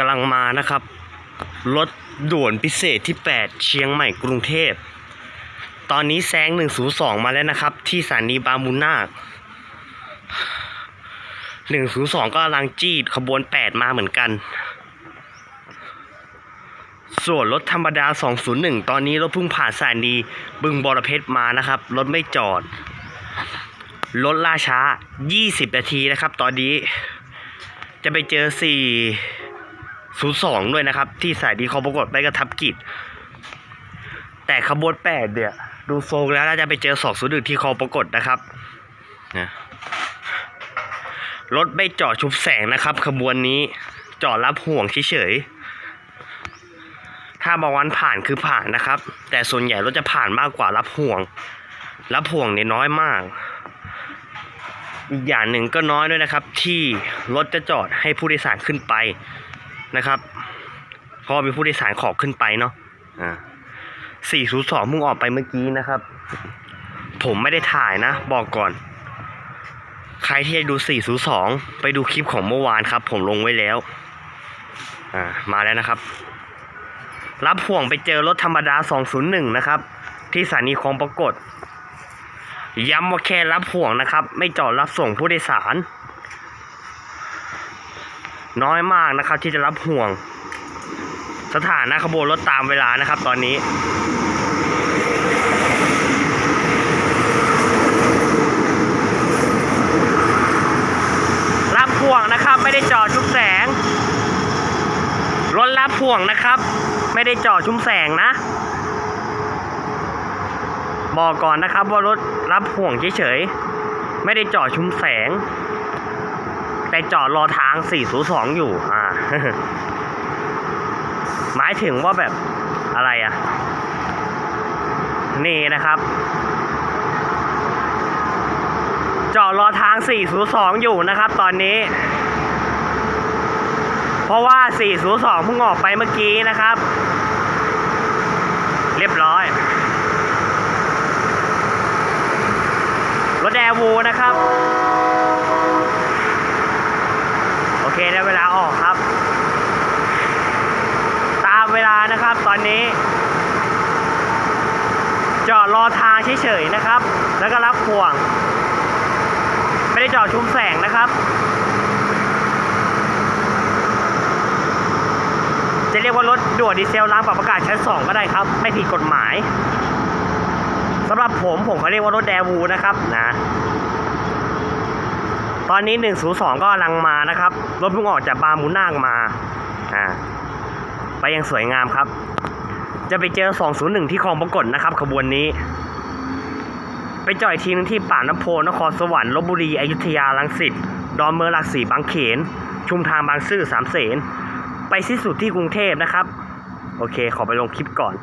กำลังมานะครับ รถด่วนพิเศษที่ 8 เชียงใหม่กรุงเทพ ตอนนี้แซง 102 มาแล้วนะครับ ที่สถานีบางมุนนาค102 ก็กำลังจีดขบวน 8 มาเหมือนกัน ส่วนรถธรรมดา 201 ตอนนี้รถเพิ่งผ่านสถานีบึงบอระเพชรมานะครับ รถไม่จอด รถล่าช้า 20 นาทีนะครับ ตอนนี้จะไปเจอ 402 ด้วยนะครับ ที่สายดีเขาปรากฏไปกระทับกิจ แต่ขบวน8เนี่ย ดูทรงแล้วน่าจะไปเจอ201ที่คอปรากฏนะครับนะรถไม่จอดชุบแสงนะครับ ขบวนนี้จอดรับห่วงเฉยถ้าบางวันผ่านคือผ่านนะครับ แต่ส่วนใหญ่รถจะผ่านมากกว่ารับห่วง รับห่วงเนี่ยน้อยมาก อีกอย่างหนึ่งก็น้อยด้วยนะครับ ที่รถจะจอดให้ผู้โดยสารขึ้นไป นะครับเพราะมีผู้โดยสารขอขึ้นไปเนาะอ่าสี่ศูนย์สองมุ่งออกไปเมื่อกี้นะครับ ผมไม่ได้ถ่ายนะ บอกก่อน ใครที่จะดู402ไปดูคลิปของเมื่อวานครับ ผมลงไว้แล้ว อ่า มาแล้วนะครับ รับห่วงไปเจอรถธรรมดา201นะครับ ที่สถานีคลองปรากฏย้ำว่าแค่รับห่วงนะครับ ไม่จอดรับส่งผู้โดยสาร น้อยมากนะครับ ที่จะรับห่วง สถานะขบวนรถตามเวลานะครับ ตอนนี้ห่วงนะครับไม่ได้จอดชุมแสง รถรับห่วงนะครับ ไม่ได้จอดชุมแสงนะ บอกก่อนนะครับว่ารถรับห่วงเฉยๆไม่ได้จอดชุมแสง แต่จอดรอทาง 402 อยู่ อ่า หมายถึงว่าแบบอะไรอะ นี่นะครับ จอดรอทาง 402 อยู่นะครับ ตอนนี้ เพราะว่า 402 เพิ่งออกไปเมื่อกี้นะครับ เรียบร้อย รถแอร์วูนะครับ โอเคได้เวลาออกครับ ตามเวลานะครับตอนนี้จอดรอทางเฉยๆนะครับ แล้วก็รับห่วง ไม่ได้จอดชุมแสงนะครับ จะเรียกว่ารถด่วนดีเซลล้างปรับอากาศชั้น 2 ก็ได้ครับ ไม่ผิดกฎหมายสำหรับผมผมเขาเรียกว่ารถแดวูนะครับนะ ตอนนี้ 102 ก็กำลังมานะครับ รถเพิ่งออกจากบางมูนากมาอ่าไปยังสวยงามครับ จะไปเจอ 201 ที่คลองปรากฏนะครับ ขบวนนี้ ไปจอดอีกทีนึงที่ป่าน้ำโพนครสวรรค์ลบบุรีอยุธยาลังสิตดอนเมืองหลักสี่บางเขน ชุมทางบางซื่อสามเสนไปสิ้นสุดที่กรุงเทพนะครับ โอเค ขอไปลงคลิปก่อน